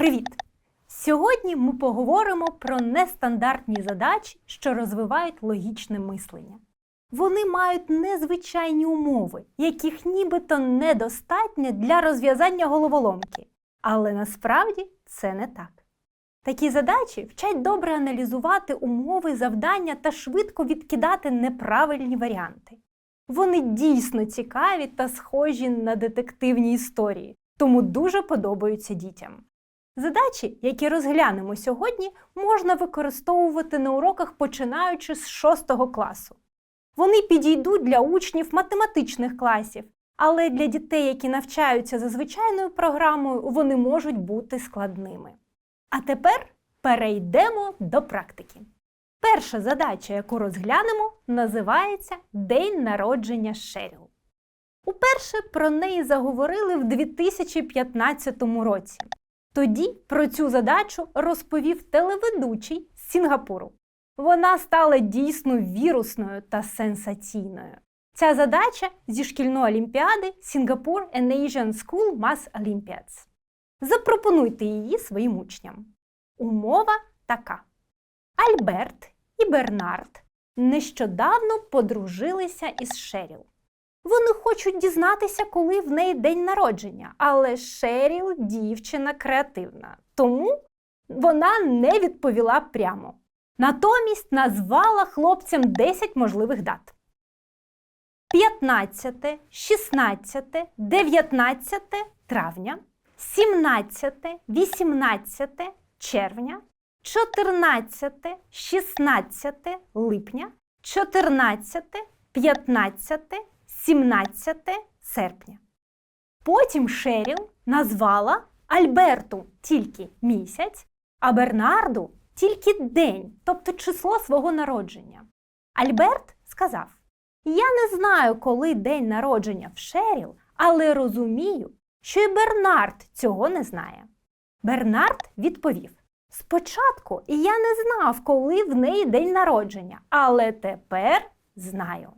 Привіт! Сьогодні ми поговоримо про нестандартні задачі, що розвивають логічне мислення. Вони мають незвичайні умови, яких нібито недостатньо для розв'язання головоломки. Але насправді це не так. Такі задачі вчать добре аналізувати умови завдання та швидко відкидати неправильні варіанти. Вони дійсно цікаві та схожі на детективні історії, тому дуже подобаються дітям. Задачі, які розглянемо сьогодні, можна використовувати на уроках починаючи з 6 класу. Вони підійдуть для учнів математичних класів, але для дітей, які навчаються за звичайною програмою, вони можуть бути складними. А тепер перейдемо до практики. Перша задача, яку розглянемо, називається День народження Шеріл. Уперше про неї заговорили в 2015 році. Тоді про цю задачу розповів телеведучий з Сінгапуру. Вона стала дійсно вірусною та сенсаційною. Ця задача зі шкільної олімпіади Singapore and Asian School Math Olympiads. Запропонуйте її своїм учням. Умова така: Альберт і Бернард нещодавно подружилися із Шеріл. Вони хочуть дізнатися, коли в неї день народження, але Шеріл дівчина креативна, тому вона не відповіла прямо. Натомість назвала хлопцям 10 можливих дат: 15, 16, 19 травня, 17, 18 червня, 14, 16 липня, 14, 15, 17 серпня. Потім Шеріл назвала Альберту тільки місяць, а Бернарду тільки день, тобто число свого народження. Альберт сказав: Я не знаю, коли день народження в Шеріл, але розумію, що і Бернард цього не знає. Бернард відповів: Спочатку я не знав, коли в неї день народження, але тепер знаю.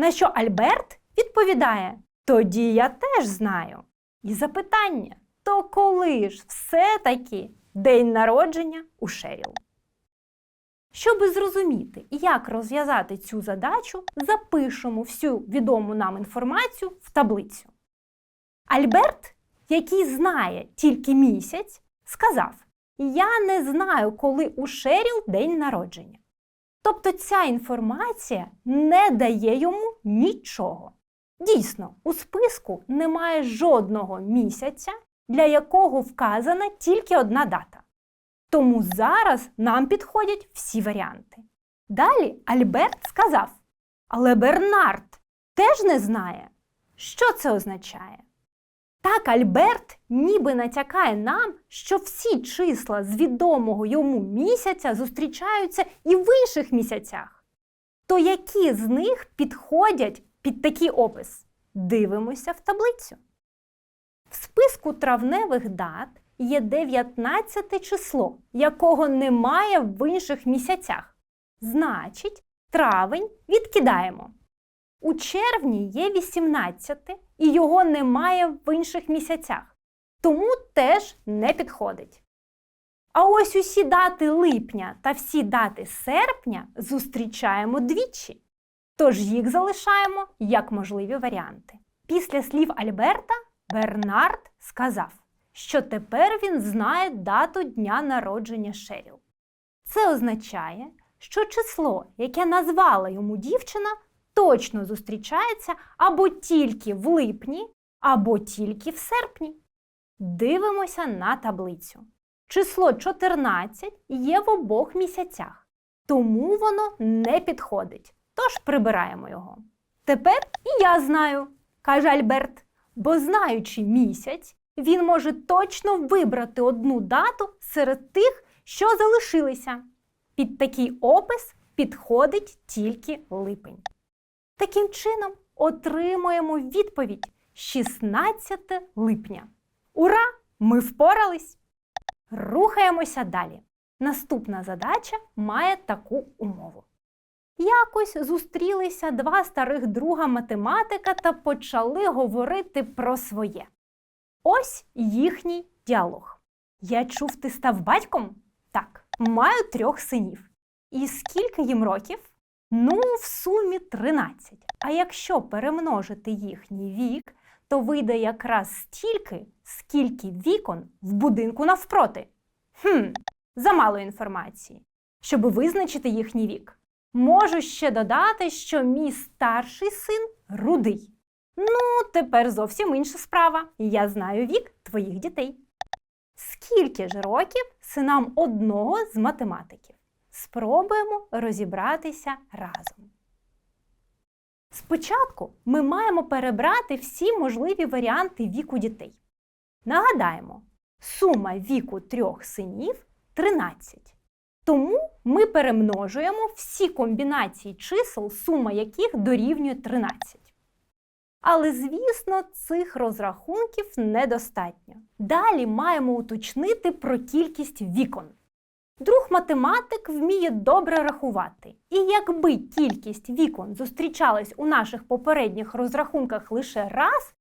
На що Альберт відповідає: Тоді я теж знаю. І запитання: то коли ж все-таки день народження у Шеріл? Щоби зрозуміти, як розв'язати цю задачу, запишемо всю відому нам інформацію в таблицю. Альберт, який знає тільки місяць, сказав: Я не знаю, коли у Шеріл день народження. Тобто ця інформація не дає йому нічого. Дійсно, у списку немає жодного місяця, для якого вказана тільки одна дата. Тому зараз нам підходять всі варіанти. Далі Альберт сказав: Але Бернард теж не знає. Що це означає? Так, Альберт ніби натякає нам, що всі числа з відомого йому місяця зустрічаються і в інших місяцях. То які з них підходять під такий опис? Дивимося в таблицю. В списку травневих дат є 19 число, якого немає в інших місяцях. Значить, травень відкидаємо. У червні є 18 і його немає в інших місяцях, тому теж не підходить. А ось усі дати липня та всі дати серпня зустрічаємо двічі, тож їх залишаємо як можливі варіанти. Після слів Альберта Бернард сказав, що тепер він знає дату дня народження Шеріл. Це означає, що число, яке назвала йому дівчина, точно зустрічається або тільки в липні, або тільки в серпні. Дивимося на таблицю. Число 14 є в обох місяцях, тому воно не підходить. Тож прибираємо його. Тепер і я знаю, каже Альберт, бо знаючи місяць, він може точно вибрати одну дату серед тих, що залишилися. Під такий опис підходить тільки липень. Таким чином, отримуємо відповідь 16 липня. Ура! Ми впорались! Рухаємося далі. Наступна задача має таку умову. Якось зустрілися два старих друга математика та почали говорити про своє. Ось їхній діалог. Я чув, ти став батьком? Так, маю трьох синів. І скільки їм років? Ну, в сумі 13. А якщо перемножити їхній вік, то вийде якраз стільки, скільки вікон в будинку навпроти. Хм, замало інформації, щоб визначити їхній вік. Можу ще додати, що мій старший син рудий. Ну, тепер зовсім інша справа. Я знаю вік твоїх дітей. Скільки ж років синам одного з математиків? Спробуємо розібратися разом. Спочатку ми маємо перебрати всі можливі варіанти віку дітей. Нагадаємо, сума віку трьох синів 13. Тому ми перемножуємо всі комбінації чисел, сума яких дорівнює 13. Але, звісно, цих розрахунків недостатньо. Далі маємо уточнити про кількість вікон. Друг математик вміє добре рахувати. І якби кількість вікон зустрічалась у наших попередніх розрахунках лише раз,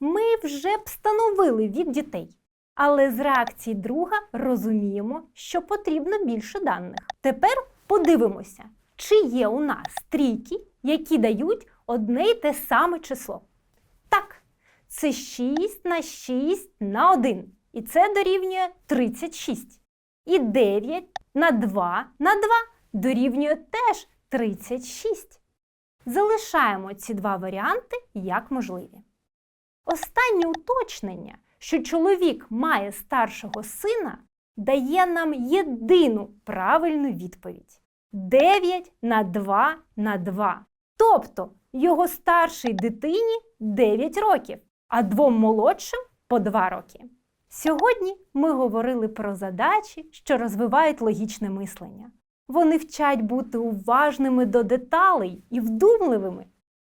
ми вже б встановили вік дітей. Але з реакції друга розуміємо, що потрібно більше даних. Тепер подивимося, чи є у нас трійки, які дають одне й те саме число. Так, це 6 на 6 на 1. І це дорівнює 36. І 9 на 2 на 2 дорівнює теж 36. Залишаємо ці два варіанти як можливі. Останнє уточнення, що чоловік має старшого сина, дає нам єдину правильну відповідь: 9 на 2 на 2. Тобто його старшій дитині 9 років, а двом молодшим по 2 роки. Сьогодні ми говорили про задачі, що розвивають логічне мислення. Вони вчать бути уважними до деталей і вдумливими,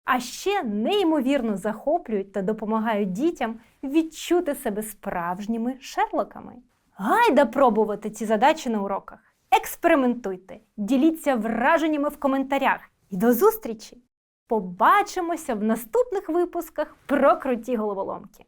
а ще неймовірно захоплюють та допомагають дітям відчути себе справжніми шерлоками. Гайда пробувати ці задачі на уроках. Експериментуйте, діліться враженнями в коментарях і до зустрічі! Побачимося в наступних випусках про круті головоломки.